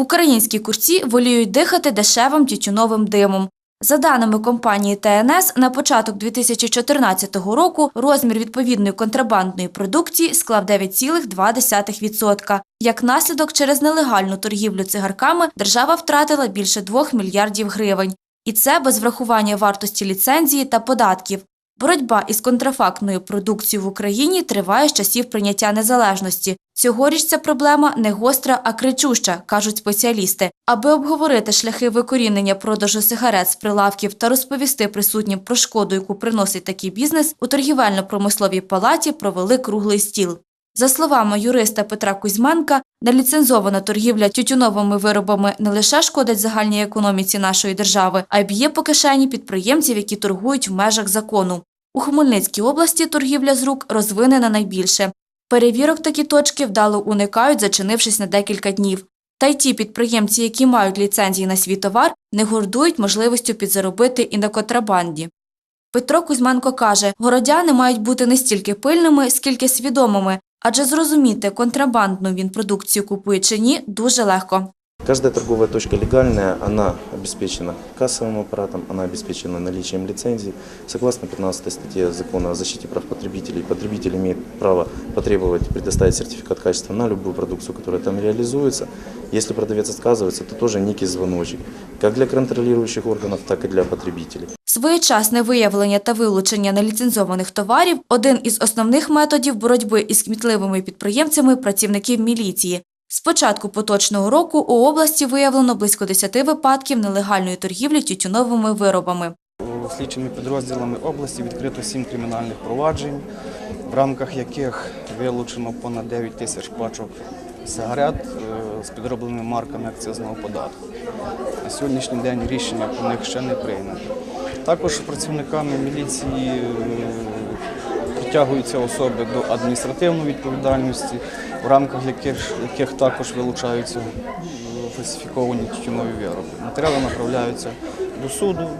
Українські курці воліють дихати дешевим тютюновим димом. За даними компанії ТНС, на початок 2014 року розмір відповідної контрабандної продукції склав 9,2%. Як наслідок, через нелегальну торгівлю цигарками держава втратила більше 2 мільярдів гривень. І це без врахування вартості ліцензії та податків. Боротьба із контрафактною продукцією в Україні триває з часів прийняття незалежності. Цьогоріч ця проблема не гостра, а кричуща, кажуть спеціалісти. Аби обговорити шляхи викорінення продажу сигарет з прилавків та розповісти присутнім про шкоду, яку приносить такий бізнес, у торгівельно-промисловій палаті провели круглий стіл. За словами юриста Петра Кузьменка, неліцензована торгівля тютюновими виробами не лише шкодить загальній економіці нашої держави, а й б'є по кишені підприємців, які торгують в межах закону. У Хмельницькій області торгівля з рук розвинена найбільше. Перевірок такі точки вдало уникають, зачинившись на декілька днів. Та й ті підприємці, які мають ліцензії на свій товар, не гордують можливістю підзаробити і на контрабанді. Петро Кузьменко каже, городяни мають бути не стільки пильними, скільки свідомими, адже зрозуміти, контрабандну він продукцію купує чи ні, дуже легко. Каждая торговая точка легальная, она обеспечена кассовым аппаратом, она обеспечена наличием лицензии. Согласно 15 статье Закона о защите прав потребителей, потребитель имеет право потребовать предоставить сертификат качества на любую продукцию, которая там реализуется. Если продавец отказывается, то тоже некий звоночек, как для контролирующих органов, так и для потребителей. Своєчасне виявлення та вилучення неліцензованих товарів – один із основних методів боротьби із кмітливими підприємцями працівників міліції. З початку поточного року у області виявлено близько 10 випадків нелегальної торгівлі тютюновими виробами. Слідчими підрозділами області відкрито сім кримінальних проваджень, в рамках яких вилучено понад 9 тисяч пачок сигарет е, з підробленими марками акцизного податку. На сьогоднішній день рішення про них ще не прийнято. Також працівниками міліції е, притягуються особи до адміністративної відповідальності, в рамках яких, яких також вилучаються фальсифіковані тютюнові вироби. Матеріали направляються до суду,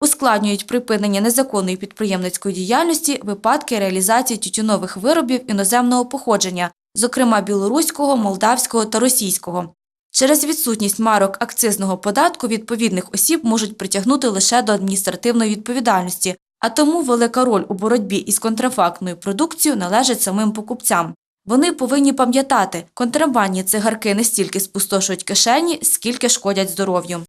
Ускладнюють припинення незаконної підприємницької діяльності випадки реалізації тютюнових виробів іноземного походження, зокрема білоруського, молдавського та російського. Через відсутність марок акцизного податку відповідних осіб можуть притягнути лише до адміністративної відповідальності, а тому велика роль у боротьбі із контрафактною продукцією належить самим покупцям. Вони повинні пам'ятати, контрабандні цигарки не стільки спустошують кишені, скільки шкодять здоров'ю.